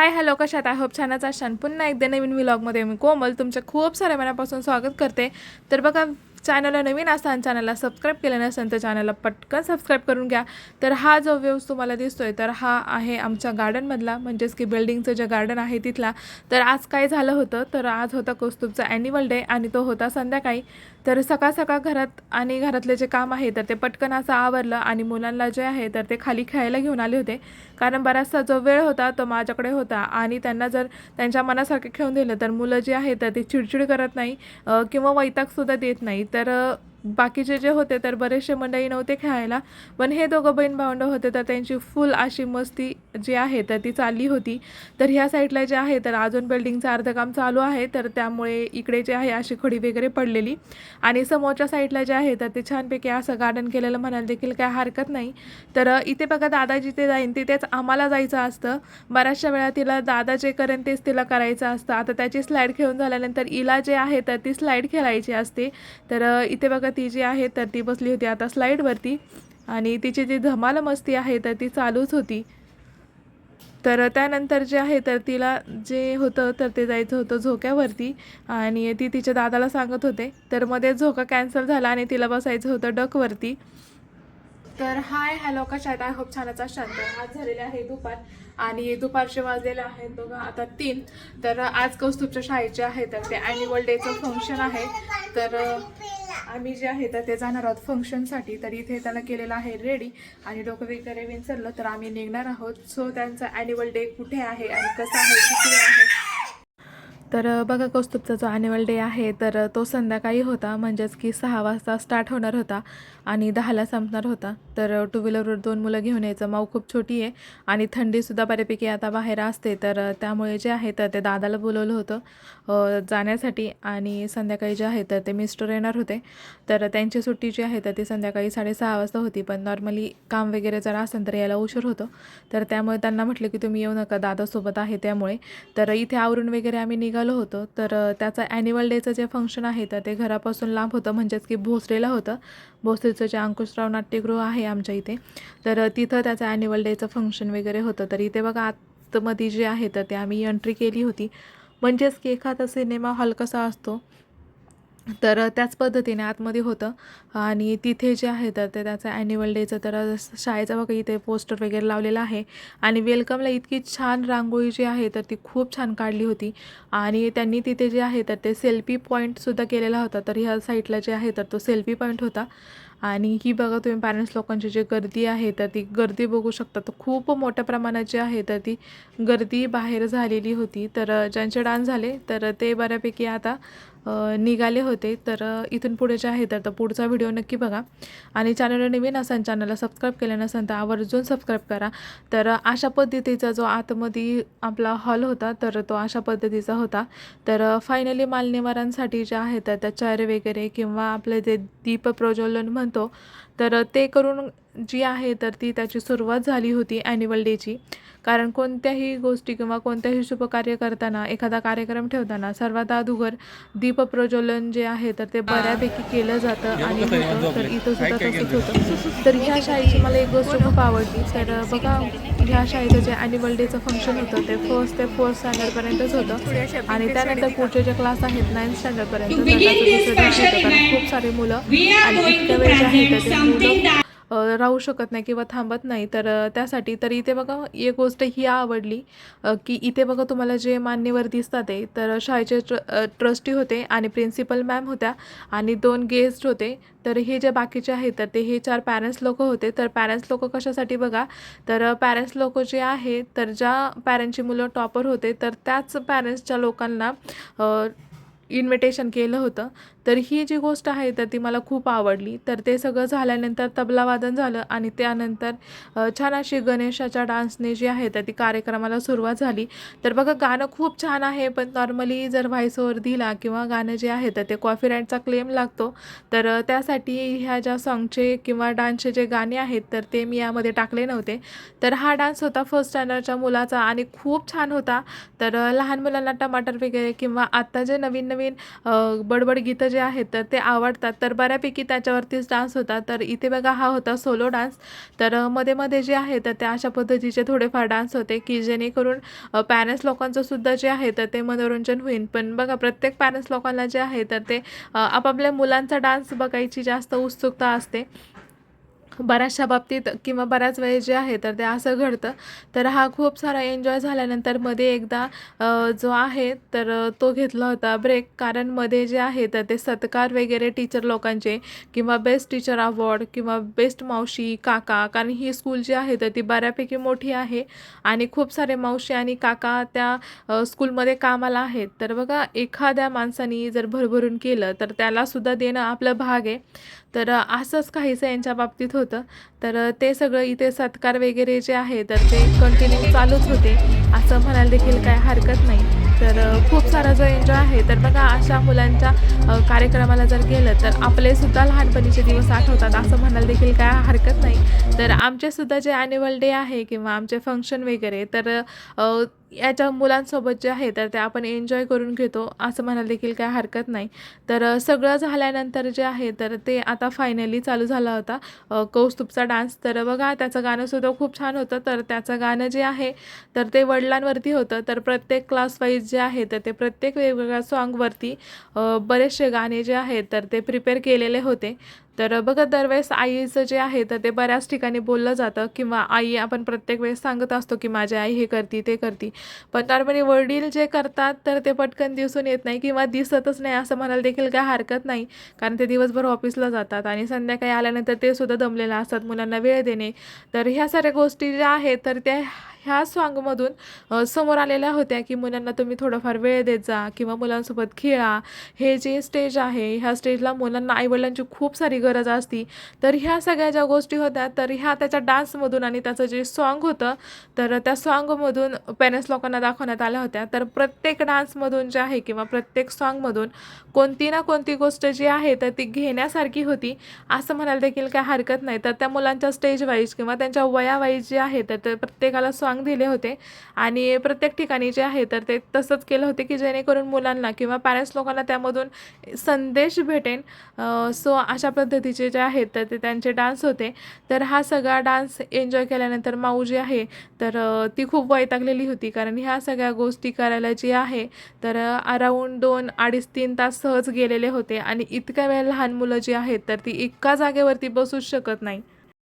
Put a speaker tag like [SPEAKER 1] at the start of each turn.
[SPEAKER 1] हाय hello कशात I hope छानच आशान पुन्हा एकदा नवीन व्लॉगमध्ये मी कोमल. तुमच्या खूप साऱ्या मनापासून स्वागत करते. तर बघा चॅनलला नवीन असाल चॅनलला सबस्क्राईब केलं नसेल तर चॅनलला पटकन सबस्क्राईब करून घ्या. तर हा जो व्ह्यूज तुम्हाला दिसतो आहे तर हा आहे आमच्या गार्डनमधला म्हणजेच की बिल्डिंगचं जे गार्डन आहे तिथला. तर आज काय झालं होतं? तर आज होता कौस्तुभचा ॲन्युअल डे आणि तो होता संध्याकाळी. तर सकाळ सकाळ घरात आणि घरातले जे काम आहे तर ते पटकन असं आवरलं आणि मुलांना जे आहे तर ते खाली खेळायला घेऊन आले होते. कारण बराचसा जो वेळ होता तो माझ्याकडे होता. आणि त्यांना जर त्यांच्या मनासारखे खेळून दिलं तर मुलं जी आहे तर ती चिडचिड करत नाही किंवा वैतागसुद्धा देत नाही तर अ, बाकीचे जे होते तर बरेचसे मंडळी नव्हते खेळायला पण हे दोघं बहीण भावंडं होते तर त्यांची फुल अशी मस्ती जी आहे तर ती चालली होती. तर ह्या साईडला जे आहे तर अजून बिल्डिंगचं अर्धं काम चालू आहे तर त्यामुळे इकडे जे आहे अशी खडी वगैरे पडलेली. आणि समोरच्या साईडला जे आहे तर ते छानपैकी असं गार्डन केलेलं म्हणायला देखील काय हरकत नाही. तर इथे बघा दादा जिथे जाईन तिथेच आम्हाला जायचं असतं. बऱ्याचशा वेळा तिला दादा जे करेन तेच तिला करायचं असतं. आता त्याची स्लाईड खेळून झाल्यानंतर इला जे आहे तर ती स्लाईड खेळायची असते. तर इथे बघा ती जी आहे तर ती बसली होती आता स्लाईडवरती आणि तिची जी धमाल मस्ती आहे तर ती चालूच होती. तर त्यानंतर जे आहे तर तिला जे होतं तर ते जायचं होतं झोक्यावरती. आणि ती तिच्या दादाला सांगत होते. तर मध्ये झोका कॅन्सल झाला आणि तिला बसायचं होतं डकवरती. तर हाय हॅलो कशा आहेत? आय होप छानच असाल आज झालेले आहे दुपार. आणि दुपारचे वाजलेले आहेत दोघं आता तीन. तर आज कौस्तुभच्या शाळेचे आहे तर ते ॲन्युअल डेचं फंक्शन आहे. तर आम्ही जे आहे तर ते जाणार आहोत फंक्शनसाठी तर इथे त्याला केलेलं आहे रेडी आणि डोकं वगैरे विंचरलं तर आम्ही निघणार आहोत. सो त्यांचा ॲन्युअल डे कुठे आहे आणि कसं आहे किती आहे? तर बघा कौस्तुभचा जो ॲन्युअल डे आहे तर तो संध्याकाळी होता. म्हणजेच की सहा वाजता स्टार्ट होणार होता आणि दहाला संपणार होता. तर टू व्हीलरवर दोन मुलं घेऊन यायचं. माऊ खूप छोटी आहे आणि थंडीसुद्धा बऱ्यापैकी आता बाहेर असते. तर त्यामुळे जे आहे तर ते दादाला बोलवलं होतं जाण्यासाठी. आणि संध्याकाळी जे आहे तर ते मिस्टर येणार होते. तर त्यांची सुट्टी जी आहे तर ती संध्याकाळी साडेसहा वाजता होती. पण नॉर्मली काम वगैरे जर असेल तर यायला उशीर होतो. तर त्यामुळे त्यांना म्हटलं की तुम्ही येऊ नका. दादासोबत आहे त्यामुळे. तर इथे आवरून वगैरे आम्ही निघा निघालो होतो. तर त्याचं ॲन्युअल डेचं जे फंक्शन आहे तर ते घरापासून लांब होतं. म्हणजेच की भोसलेला होतं. भोसलेचं जे अंकुशराव नाट्यगृह आहे आमच्या इथे. तर तिथं त्याचं ॲन्युअल डेचं फंक्शन वगैरे होतं. तर इथे बघा आतमध्ये जे आहे तर ते आम्ही एंट्री केली होती. म्हणजेच की एखादा सिनेमा हॉल कसा असतो? तर त्याच पद्धतीने आतमध्ये होतं. आणि तिथे जे आहे तर ते त्याचं ॲन्युअल डेचं तर शाळेचा बघा इथे पोस्टर वगैरे लावलेलं आहे. आणि वेलकमला इतकी छान रांगोळी जी आहे तर ती खूप छान काढली होती. आणि त्यांनी तिथे जे आहे तर ते सेल्फी पॉईंटसुद्धा केलेला होता. तर ह्या साईडला जे आहे तर तो सेल्फी पॉईंट होता. आणि ही बघा तुम्ही पॅरेंट्स लोकांची जी गर्दी आहे तर ती गर्दी बघू शकता. तर खूप मोठ्या प्रमाणात जी आहे तर ती गर्दी बाहेर झालेली होती. तर ज्यांचे डान्स झाले तर ते बऱ्यापैकी आता निघाले होते. तर इथून पुढे जे आहे तर तो पुढचा व्हिडिओ नक्की बघा. आणि चॅनलला नवीन असाल चॅनलला सबस्क्राईब केलं नसेल तर आवर्जून सबस्क्राईब करा. तर अशा पद्धतीचा जो आतमध्ये आपला हॉल होता तर तो अशा पद्धतीचा होता. तर फायनली मालनिवारांसाठी जे आहे तर त्या चेअर वगैरे किंवा आपलं जे दीप प्रज्वलन म्हणतो तर ते करून जी आहे तर ती त्याची सुरुवात झाली होती ॲन्युअल डेची कारण कोणत्याही गोष्टी किंवा कोणत्याही शुभकार्य करताना एखादा कार्यक्रम ठेवताना सर्वात अगोदर दीप प्रज्वलन जे आहे तर ते बऱ्यापैकी केलं जातं आणि होतं तर इथं सुद्धा तसंच होतं. तर ह्या शाळेची मला एक गोष्ट खूप आवडली. तर बघा ह्या शाळेचं जे ॲन्युअल डेचं फंक्शन होतं ते फर्स्ट ते फोर्थ स्टँडर्डपर्यंतच होतं. आणि त्यानंतर पुढचे जे क्लास आहेत नाईन्थ स्टँडर्डपर्यंत खूप सारे मुलं. आणि इतक्या वेळ जे आहे तर ते मुलं अ, राहू शकत नाही किंवा थांबत नाही. तर त्यासाठी तर इथे बघा एक गोष्ट ही आवडली की इथे बघा तुम्हाला जे मान्यवर दिसतात आहे तर शाळेचे ट्र ट्रस्टी होते आणि प्रिन्सिपल मॅम होत्या आणि दोन गेस्ट होते. तर हे जे बाकीचे आहेत तर ते हे चार पॅरेंट्स लोक होते. तर पॅरेंट्स लोक कशासाठी बघा? तर पॅरेंट्स लोक जे आहे तर ज्या पॅरेंटची मुलं टॉपर होते तर त्याच पॅरेंट्सच्या लोकांना इन्व्हिटेशन केलं होतं. तर ही जी गोष्ट आहे तर ती मला खूप आवडली. तर ते सगळं झाल्यानंतर तबलावादन झालं आणि त्यानंतर छान अशी गणेशाच्या डान्सने जी आहे तर ती कार्यक्रमाला सुरुवात झाली. तर बघा गाणं खूप छान आहे पण नॉर्मली जर व्हॉइस ओव्हर दिला किंवा गाणं जे आहे तर ते कॉफीराईटचा क्लेम लागतो. तर त्यासाठी ह्या ज्या सॉन्गचे किंवा डान्सचे जे गाणे आहेत तर ते मी यामध्ये टाकले नव्हते. तर हा डान्स होता फर्स्ट स्टँडर्डच्या मुलाचा आणि खूप छान होता. तर लहान मुलांना टमाटर वगैरे किंवा आत्ता जे नवीन नवीन बडबड गीतं जे आहेत तर ते आवडतात. तर बऱ्यापैकी त्याच्यावरतीच डान्स होता. तर इथे बघा हा होता सोलो डान्स. तर मध्ये मध्ये जे आहे तर ते अशा पद्धतीचे थोडेफार डान्स होते की जेणेकरून पॅरेंट्स लोकांचं सुद्धा जे आहे तर ते मनोरंजन होईल. पण बघा प्रत्येक पॅरेंट्स लोकांना जे आहे तर ते आपापल्या मुलांचा डान्स बघायची जास्त उत्सुकता असते. बऱ्याचशा बाबतीत किंवा बऱ्याच वेळेस जे आहे तर ते असं घडतं. तर हा खूप सारा एन्जॉय झाल्यानंतरमध्ये एकदा जो आहे तर तो घेतला होता ब्रेक कारण मध्ये जे आहे तर ते सत्कार वगैरे टीचर लोकांचे किंवा बेस्ट टीचर अवॉर्ड किंवा बेस्ट मावशी काका कारण ही स्कूल जी आहे तर ती बऱ्यापैकी मोठी आहे आणि खूप सारे मावशी आणि काका त्या स्कूलमध्ये कामाला आहेत. तर बघा एखाद्या माणसाने जर भरभरून केलं तर त्यालासुद्धा देणं आपलं भाग आहे. तर असंच काहीसं यांच्या बाबतीत होतं. तर ते सगळं इथे सत्कार वगैरे जे आहे तर ते कंटिन्यू चालूच होते. असं म्हणायला देखील काय हरकत नाही. तर खूप सारा जो एन्जॉय आहे तर बघा अशा मुलांच्या कार्यक्रमाला जर गेलं तर आपलेसुद्धा लहानपणीचे दिवस आठवतात असं म्हणायला देखील काय हरकत नाही. तर आमचेसुद्धा जे ॲन्युअल डे आहे किंवा आमचे फंक्शन वगैरे तर याच्या मुलांसोबत जे आहे तर ते आपण एन्जॉय करून घेतो असं म्हणायला देखील काय हरकत नाही. तर सगळं झाल्यानंतर जे आहे तर ते आता फायनली चालू झाला होता अ, कौस्तुभचा डान्स तर बघा त्याचं गाणंसुद्धा खूप छान होतं. तर त्याचं गाणं जे आहे तर ते वडिलांवरती होतं. तर प्रत्येक क्लास वाईज जे आहे तर ते प्रत्येक वेगवेगळ्या सॉन्गवरती बरेचसे गाणे जे आहेत तर ते प्रिपेअर केलेले होते. तर बघा दरवेळेस आईचं जे आहे तर ते बऱ्याच ठिकाणी बोललं जातं किंवा आई आपण प्रत्येक वेळेस सांगत असतो की माझी आई हे करते ते करती. पण नॉर्मली वडील जे करतात तर ते पटकन दिसून येत नाही किंवा दिसतच नाही असं म्हणायला देखील काय हरकत नाही. कारण ते दिवसभर ऑफिसला जातात आणि संध्याकाळी आल्यानंतर ते सुद्धा दमलेलं असतात मुलांना वेळ देणे. तर ह्या साऱ्या गोष्टी ज्या आहेत तर त्या ह्या सॉन्गमधून समोर आलेल्या होत्या की मुलांना तुम्ही थोडाफार वेळ देत जा किंवा मुलांसोबत खेळा. हे जे स्टेज आहे ह्या स्टेजला मुलांना आईवडिलांची खूप सारी गरज असती. तर ह्या सगळ्या ज्या गोष्टी होत्या तर ह्या त्याच्या डान्समधून आणि त्याचं जे सॉन्ग होतं तर त्या सॉन्गमधून पॅरेंट्स लोकांना दाखवण्यात आल्या होत्या. तर प्रत्येक डान्समधून जे आहे किंवा प्रत्येक सॉन्गमधून कोणती ना कोणती गोष्ट जी आहे तर ती घेण्यासारखी होती. असं म्हणायला देखील काय हरकत नाही. तर त्या मुलांच्या स्टेज वाईज किंवा त्यांच्या वयावाईज जे आहे तर ते प्रत्येकाला सॉन्ग दिले होते. आणि प्रत्येक ठिकाणी जे आहे तर ते तसंच केलं होते की जेणेकरून मुलांना किंवा पॅरेंट्स लोकांना त्यामधून संदेश भेटेन. सो अशा पद्धतीचे जे आहेत तर ते त्यांचे डान्स होते. तर हा सगळा डान्स एन्जॉय केल्यानंतर माऊ जी आहे तर ती खूप वैतागलेली होती. कारण ह्या सगळ्या गोष्टी करायला जी आहे तर अराऊंड दोन अडीच तीन तास सहज गेलेले होते. आणि इतक्या वेळ लहान मुलं जी आहेत तर ती एका जागेवरती बसूच शकत नाही.